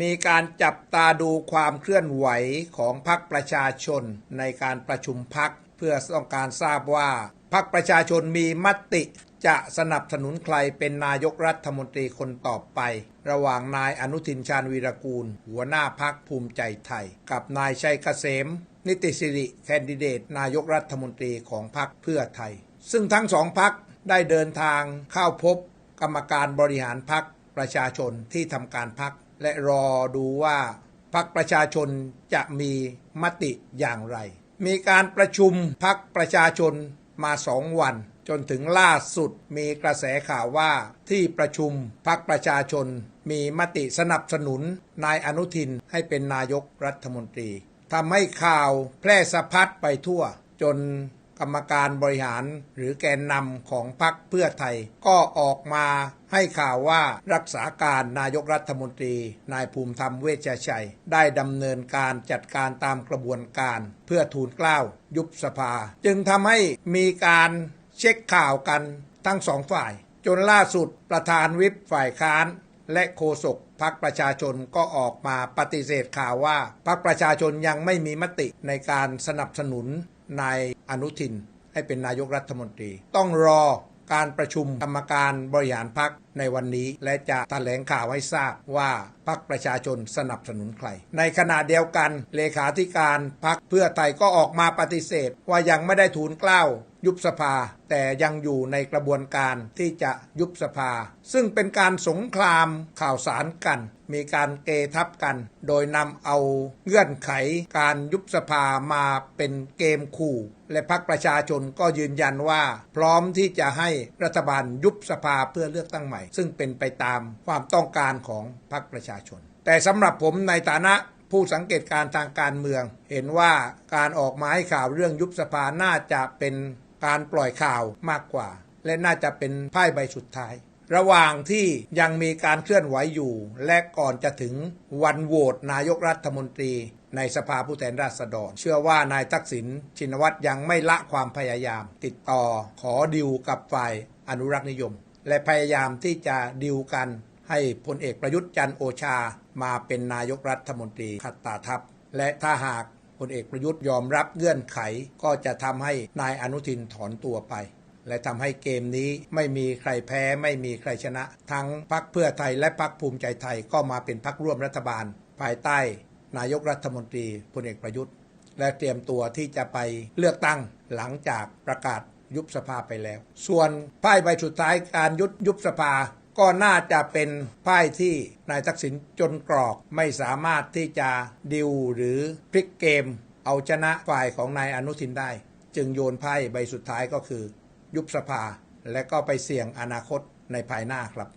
มีการจับตาดูความเคลื่อนไหวของพรรคประชาชนในการประชุมพักเพื่อต้องการทราบว่าพรรคประชาชนมีมติจะสนับสนุนใครเป็นนายกรัฐมนตรีคนต่อไป ระหว่างนายอนุทินชาญวีรกูล หัวหน้าพักภูมิใจไทย กับนายชัยเกษม นิติสิริแคนดิเดต นายกรัฐมนตรีของพรรคเพื่อไทย ซึ่งทั้งสองพักได้เดินทางเข้าพบกรรมการบริหารพักประชาชนที่ทำการพัก และรอดูว่าพักประชาชนจะมีมติอย่างไร มีการประชุมพักประชาชนมาสองวัน จนถึงล่าสุดมีกระแสข่าวว่าที่ประชุมพักประชาชน มีมติสนับสนุนนายอนุทินให้เป็นนายกรัฐมนตรีทำให้ข่าวแพร่สะพัดไปทั่ว จน กรรมการบริหารหรือแกนนำของพรรคเพื่อไทย ก็ออกมาให้ข่าวว่ารักษาการนายกรัฐมนตรี นายภูมิธรรมเวชชัย ได้ดำเนินการจัดการตามกระบวนการ เพื่อทูลเกล้ายุบสภา จึงทำให้มีการเช็คข่าวกันทั้งสองฝ่าย จนล่าสุดประธานวิปฝ่ายค้านและโฆษกพักประชาชนก็ออกมาปฏิเสธข่าวว่าพักประชาชนยังไม่มีมติในการสนับสนุนนาย อนุทิน ให้เป็นนายกรัฐมนตรี ต้องรอการประชุมกรรมการบริหารพักในวันนี้และจะแถลงข่าวให้ทราบว่าพักประชาชนสนับสนุนใคร ในขณะเดียวกันเลขาธิการพักเพื่อไทยก็ออกมาปฏิเสธ ว่ายังไม่ได้ทูลเกล้ายุบสภา แต่ยังอยู่ในกระบวนการที่จะยุบสภา ซึ่งเป็นการสงครามข่าวสารกัน มีการเกทับกัน โดยนำเอาเงื่อนไขการยุบสภามาเป็นเกมขู่ และพรรคประชาชนก็ยืนยันว่า พร้อมที่จะให้รัฐบาลยุบสภาเพื่อเลือกตั้งใหม่ ซึ่งเป็นไปตามความต้องการของพรรคประชาชน แต่สำหรับผมในฐานะผู้สังเกตการณ์ทางการเมือง เห็นว่าการออกมาให้ข่าวเรื่องยุบสภาน่าจะเป็นการปล่อยข่าวมากกว่า และน่าจะเป็นไพ่ใบสุดท้าย ระหว่างที่ยังมีการเคลื่อนไหวอยู่ และก่อนจะถึงวันโหวตนายกรัฐมนตรีในสภาผู้แทนราษฎร เชื่อว่านายทักษิณชินวัตรยังไม่ละความพยายาม ติดต่อขอดิวกับฝ่ายอนุรักษ์นิยม และพยายามที่จะดิวกันให้พลเอกประยุทธ์จันโอชามาเป็นนายกรัฐมนตรีขัดตาทัพ และถ้าหากพลเอกประยุทธ์ยอมรับเงื่อนไขก็จะทำให้นายอนุทินถอนตัวไป และทำให้เกมนี้ไม่มีใครแพ้ไม่มีใครชนะ ทั้งพรรคเพื่อไทยและพรรคภูมิใจไทยก็มาเป็นพรรคร่วมรัฐบาล ภายใต้ นายกรัฐมนตรีพลเอกประยุทธ์ และเตรียมตัวที่จะไปเลือกตั้งหลังจากประกาศยุบสภาไปแล้ว ส่วนป้ายใบสุดท้ายการยุบยุบสภาก็น่าจะเป็นป้ายที่นายทักษิณจนกรอกไม่สามารถที่จะดิวหรือพลิกเกม เอาชนะฝ่ายของนายอนุทินได้ จึงโยนไพ่ใบสุดท้ายก็คือ ยุบสภา และก็ไปเสี่ยงอนาคตในภายหน้าครับ